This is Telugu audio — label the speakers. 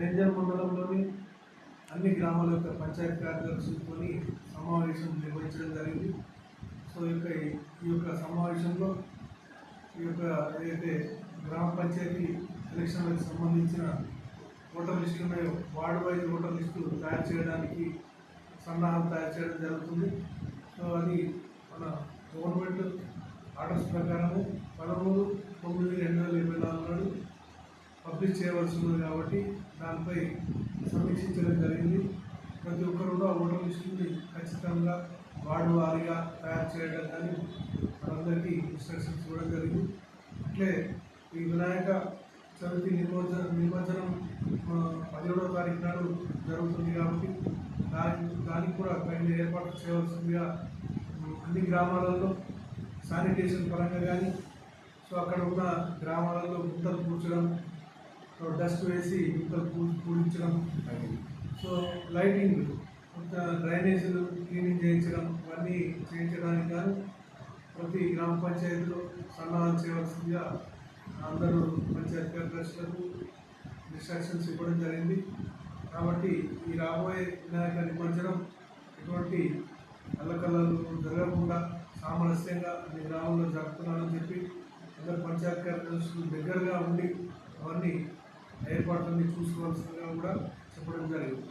Speaker 1: రేంజర్ మండలంలోని అన్ని గ్రామాల యొక్క పంచాయతీ కార్యదర్శించుకొని సమావేశం నిర్వహించడం జరిగింది. సో ఈ యొక్క ఈ యొక్క సమావేశంలో ఈ యొక్క ఏదైతే గ్రామ పంచాయతీ ఎలక్షన్లకు సంబంధించిన ఓటర్ లిస్టు ఉన్నాయో వార్డు వైజ్ ఓటర్ లిస్టు తయారు చేయడానికి సన్నాహాలు తయారు చేయడం జరుగుతుంది. సో అది మన గవర్నమెంట్ ఆర్డర్స్ ప్రకారము పదమూడు తొమ్మిది రెండు వేల ఇరవై నాలుగు నాడు పబ్లిష్ చేయవలసి ఉంది కాబట్టి దానిపై సమీక్షించడం జరిగింది. ప్రతి ఒక్కరు కూడా ఓటర్ లిస్టుని ఖచ్చితంగా వార్డు వారీగా తయారు చేయడం కానీ మనందరికీ ఇన్స్ట్రక్షన్స్ ఇవ్వడం జరిగింది. అట్లే ఈ వినాయక చవితి నిర్వచన నిర్వచనం పదిహేడవ తారీఖు నాడు జరుగుతుంది కాబట్టి దాని దానికి కూడా తగిన ఏర్పాట్లు చేయవలసిందిగా అన్ని గ్రామాలలో శానిటేషన్ పరంగా కానీ సో అక్కడ ఉన్న గ్రామాలలో గుంతలు కూర్చడం డస్ట్ వేసి ఇంకా పూడించడం సో లైటింగ్ కొంత డ్రైనేజీలు క్లీనింగ్ చేయించడం ఇవన్నీ చేయించడానికి గాను ప్రతి గ్రామ పంచాయతీలో సన్నాహాలు చేయవలసిందిగా అందరూ పంచాయతీ కార్యదర్శులకు ఇన్స్ట్రక్షన్స్ ఇవ్వడం జరిగింది. కాబట్టి ఈ రాబోయే వినాయక నిమజ్జనం ఎటువంటి అల్లకల్లలు జరగకుండా సామరస్యంగా మీ గ్రామంలో జరుపుతున్నానని చెప్పి అందరు పంచాయతీ కార్యదర్శులు దగ్గరగా ఉండి అవన్నీ ఏర్పాట్లన్నీ చూసుకోవాల్సిందిగా కూడా చెప్పడం జరిగింది.